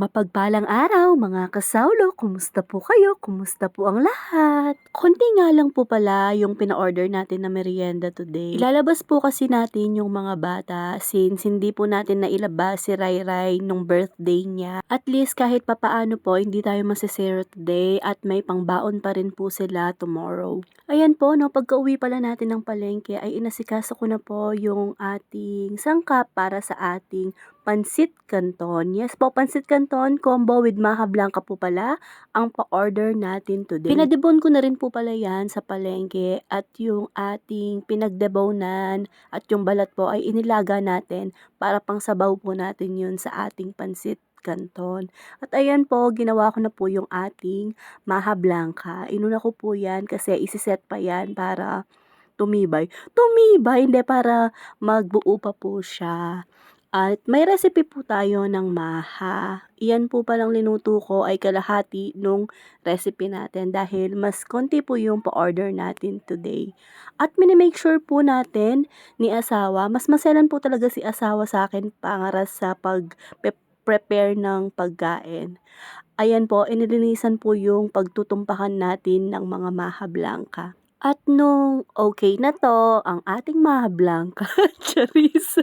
Mapagpalang araw mga kasawlo, kumusta po kayo? Kumusta po ang lahat? Konti nga lang po pala yung pina-order natin na merienda today. Ilalabas po kasi natin yung mga bata since hindi po natin nailabas si Rai Rai nung birthday niya. At least kahit papaano po, hindi tayo masisero today at may pangbaon pa rin po sila tomorrow. Ayan po, no, pagka uwi pala natin ng palengke ay inasikaso ko na po yung ating sangkap para sa ating pansit canton. Yes po, pansit canton combo with maha blanca po pala ang pa-order natin today. Pinadebon ko na rin po pala yan sa palengke at yung ating pinagdebonan at yung balat po ay inilaga natin para pang sabaw po natin yun sa ating pansit canton. At ayan po, ginawa ko na po yung ating maha blanca. Inuna ko po yan kasi isiset pa yan para tumibay. Tumibay, hindi para magbuo pa po siya. At may recipe po tayo ng maha. Iyan po palang linuto ko ay kalahati nung recipe natin dahil mas konti po yung pa-order natin today. At minimake sure po natin ni asawa, mas maselan po talaga si asawa sa akin pangaras sa pag-prepare ng pagkain. Ayan po, inilinisan po yung pagtutumpakan natin ng mga maha blanca. At nung okay na 'to, ang ating maha blanca, charis,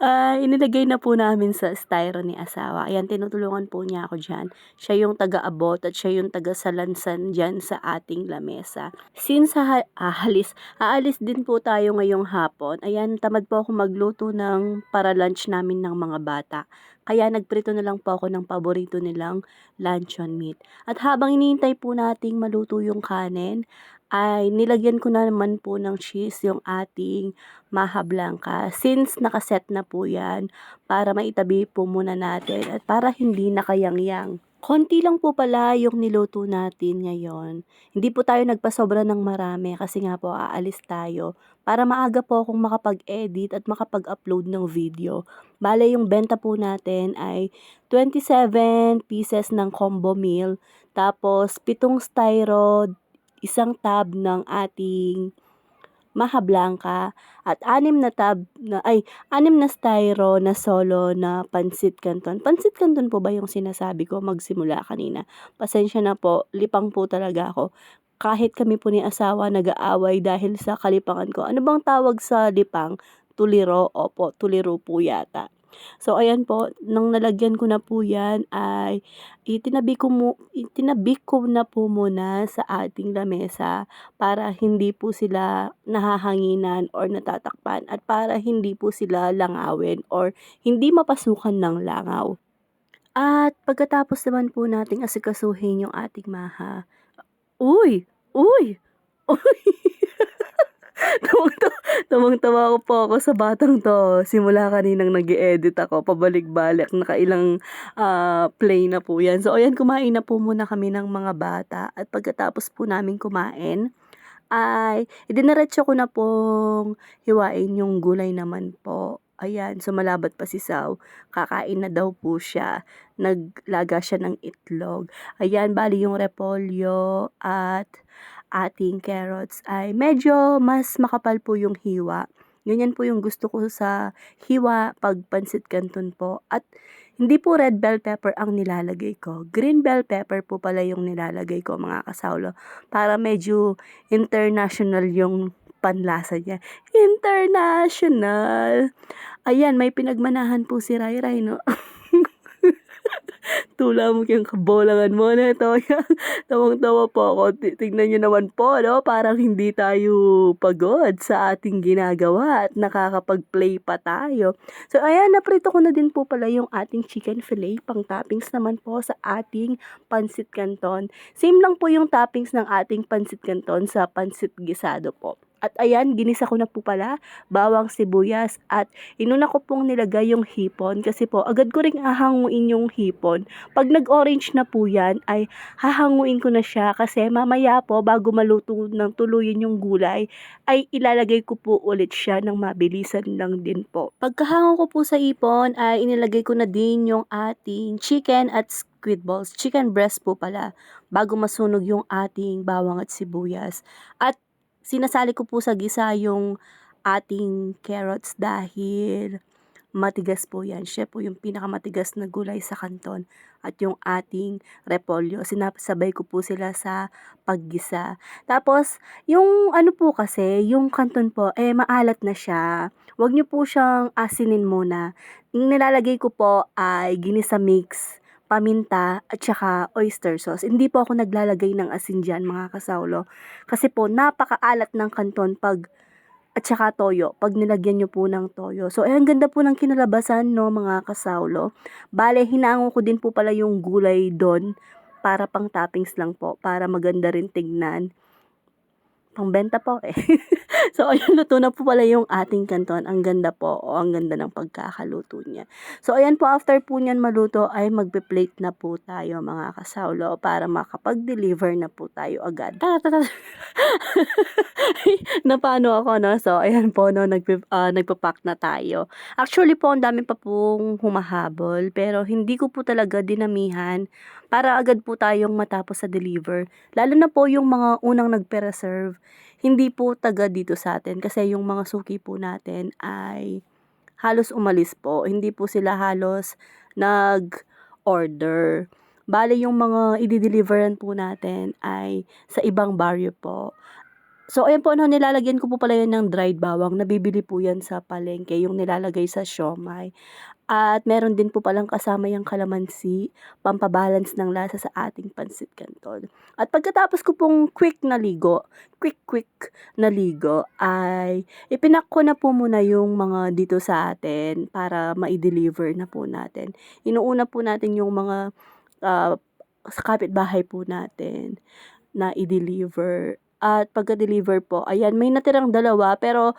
ah, inilagay na po namin sa styro ni asawa. Ayan, tinutulungan po niya ako diyan. Siya yung taga-abot at siya yung taga-salansan diyan sa ating lamesa. Since ha aalis aalis din po tayo ngayong hapon, ayan, tamad po ako magluto ng para lunch namin ng mga bata. Kaya nagprito na lang po ako ng paborito nilang luncheon meat. At habang hinihintay po nating maluto yung kanin, ay nilagyan ko na naman po ng cheese yung ating maha blanca. Since nakaset na po yan, para maitabi po muna natin at para hindi nakayangyang. Konti lang po pala yung niluto natin ngayon. Hindi po tayo nagpasobra ng marami kasi nga po aalis tayo para maaga po akong makapag-edit at makapag-upload ng video. Bale, yung benta po natin ay 27 pieces ng combo meal, tapos pitong styro, isang tab ng ating maha blanca at anim na tab na ay anim na styro na solo na pansit canton. Pansit canton po ba yung sinasabi ko magsimula kanina? Pasensya na po, lipang po talaga ako. Kahit kami po ni asawa nag-aaway dahil sa kalipangan ko. Ano bang tawag sa lipang? Tuliro? Opo, tuliro po yata. So, ayan po, nang nalagyan ko na po yan ay itinabi ko, mo, itinabi ko na po muna sa ating lamesa para hindi po sila nahahanginan or natatakpan at para hindi po sila langawin or hindi mapasukan ng langaw. At pagkatapos naman po nating asikasuhin yung ating maha, uy! Uy! Uy! Tawang-tawa ko po ako sa batang 'to. Simula kaninang nag-e-edit ako, pabalik-balik, nakailang, ah, play na po 'yan. So ayan, kumain na po muna kami ng mga bata at pagkatapos po namin kumain, ay idiniretso ko na pong hiwain yung gulay naman po. Ayan, so malabat pa si Saw, kakain na daw po siya, naglaga siya ng itlog. Ayan, bale yung repolyo at ating carrots ay medyo mas makapal po yung hiwa. Ganyan po yung gusto ko sa hiwa pag pansit canton po. At hindi po red bell pepper ang nilalagay ko. Green bell pepper po pala yung nilalagay ko mga kasawlo. Para medyo international yung panlasa niya. International! Ayan, may pinagmanahan po si Rai Rai, no? Tula mo yung kabolangan mo na ito. Tawang-tawa po ako. Tingnan nyo naman po, no? Parang hindi tayo pagod sa ating ginagawa at nakakapag-play pa tayo. So, ayan, naprito ko na din po pala yung ating chicken fillet. Pang toppings naman po sa ating pansit canton. Same lang po yung toppings ng ating pansit canton sa pansit gisado po. At ayan, ginisa ko na po pala, bawang sibuyas at inuna ko pong nilagay yung hipon kasi po agad ko ring ahanguin yung hipon. Pag nag-orange na po yan ay hahanguin ko na siya kasi mamaya po bago maluto ng tuluyan yung gulay ay ilalagay ko po ulit siya ng mabilisan lang din po. Pagkahango ko po sa hipon ay inilagay ko na din yung ating chicken at squid balls, chicken breast po pala, bago masunog yung ating bawang at sibuyas. At sinasali ko po sa gisa yung ating carrots dahil matigas po yan. Siya po yung pinakamatigas na gulay sa kanton. at yung ating repolyo. Sinasabay ko po sila sa paggisa. Tapos, yung ano po kasi, yung kanton po, eh maalat na siya. Huwag niyo po siyang asinin muna. Yung nilalagay ko po ay ginisa mix, paminta, at saka oyster sauce. Hindi po ako naglalagay ng asin dyan mga kasaulo. Kasi po, napakaalat ng kanton pag at saka toyo, pag nilagyan nyo po ng toyo. So, eh, ang ganda po ng kinalabasan, no, mga kasaulo. Bale, hinango ko din po pala yung gulay doon para pang toppings lang po, para maganda rin tignan. Pangbenta po eh. so, ayun, luto na po pala yung ating kanton. Ang ganda po, o ang ganda ng pagkakaluto niya. So, ayan po, after po niyan maluto, ay magpe-plate na po tayo, mga kasaulo, para makapag-deliver na po tayo agad. Napano ako, no? So, ayan po, no, nagpe, ah, nagpa-pack na tayo. Actually po, ang dami pa pong humahabol, pero hindi ko po talaga dinamihan para agad po tayong matapos sa deliver. Lalo na po yung mga unang nagpe-reserve, hindi po taga dito sa atin kasi yung mga suki po natin ay halos umalis po. Hindi po sila halos nag-order. Bale, yung mga i-deliveran po natin ay sa ibang barrio po. So, ayan po, no, nilalagyan ko po pala yan ng dried bawang. Nabibili po yan sa palengke, yung nilalagay sa siomay. At meron din po palang kasama yung kalamansi, pampabalance ng lasa sa ating pansit canton. At pagkatapos ko pong quick na ligo, quick quick na ligo, ay ipinak ko na po muna yung mga dito sa atin para ma-deliver na po natin. Inuuna po natin yung mga uh, sa kapitbahay po natin na i-deliver at pagka-deliver po, ayan, may natirang dalawa pero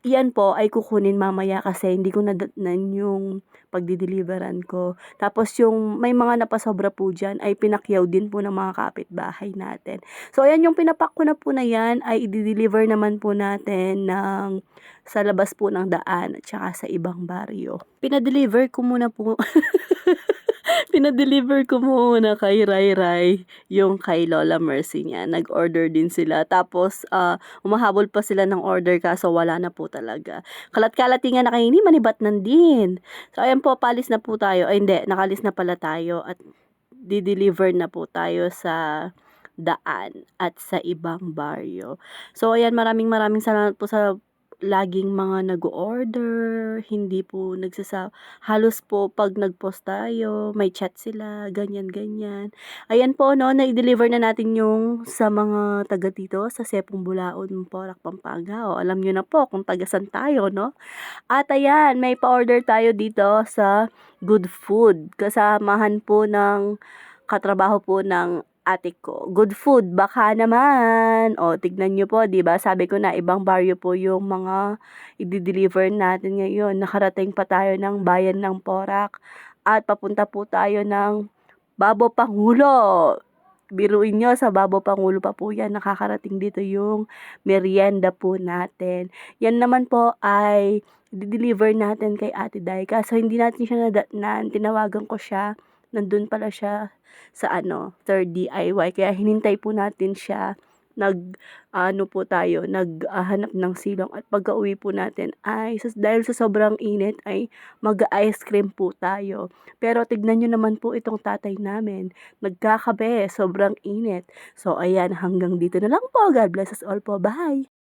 yan po ay kukunin mamaya kasi hindi ko nadatnan yung pagdi-deliveran ko. Tapos yung may mga napasobra po dyan ay pinakyaw din po ng mga kapitbahay natin. So ayan yung pinapak ko na po na yan ay i-deliver naman po natin ng sa labas po ng daan at saka sa ibang baryo. Pinadeliver ko muna po Pinadeliver ko muna kay Rai Rai yung kay Lola Mercy niya. Nag-order din sila. Tapos, uh, umahabol pa sila ng order kaso wala na po talaga. Kalat-kalati nga na kayo, manibat nan din. So, ayan po, palis na po tayo. Ay, hindi, nakalis na pala tayo at di-deliver na po tayo sa daan at sa ibang baryo. So, ayan, maraming maraming salamat po sa laging mga nag-order, hindi po nagsasa halos po pag nag-post tayo, may chat sila, ganyan ganyan. Ayan po no, na-deliver na natin yung sa mga taga dito sa Sepong Bulaon, Porac, Pampanga. O, alam niyo na po kung tagasan tayo, no? At ayan, may pa-order tayo dito sa Good Food. Kasamahan po ng katrabaho po ng ate ko. Good food, baka naman. O, tignan nyo po, ba? Sabi ko na, ibang baryo po yung mga i-deliver natin ngayon. Nakarating pa tayo ng bayan ng Porac at papunta po tayo ng Babo Pangulo. Biruin nyo, sa Babo Pangulo pa po yan. Nakakarating dito yung merienda po natin. Yan naman po ay i-deliver natin kay Ate Daika. So, hindi natin siya nadatnan. Tinawagan ko siya. Nandun pala siya sa ano, third DIY. Kaya hinintay po natin siya nag ano po tayo, naghahanap ng silong at pagka-uwi po natin ay sa, dahil sa sobrang init ay mag-ice cream po tayo. Pero tignan nyo naman po itong tatay namin, nagkakabe, sobrang init. So ayan, hanggang dito na lang po. God bless us all po. Bye!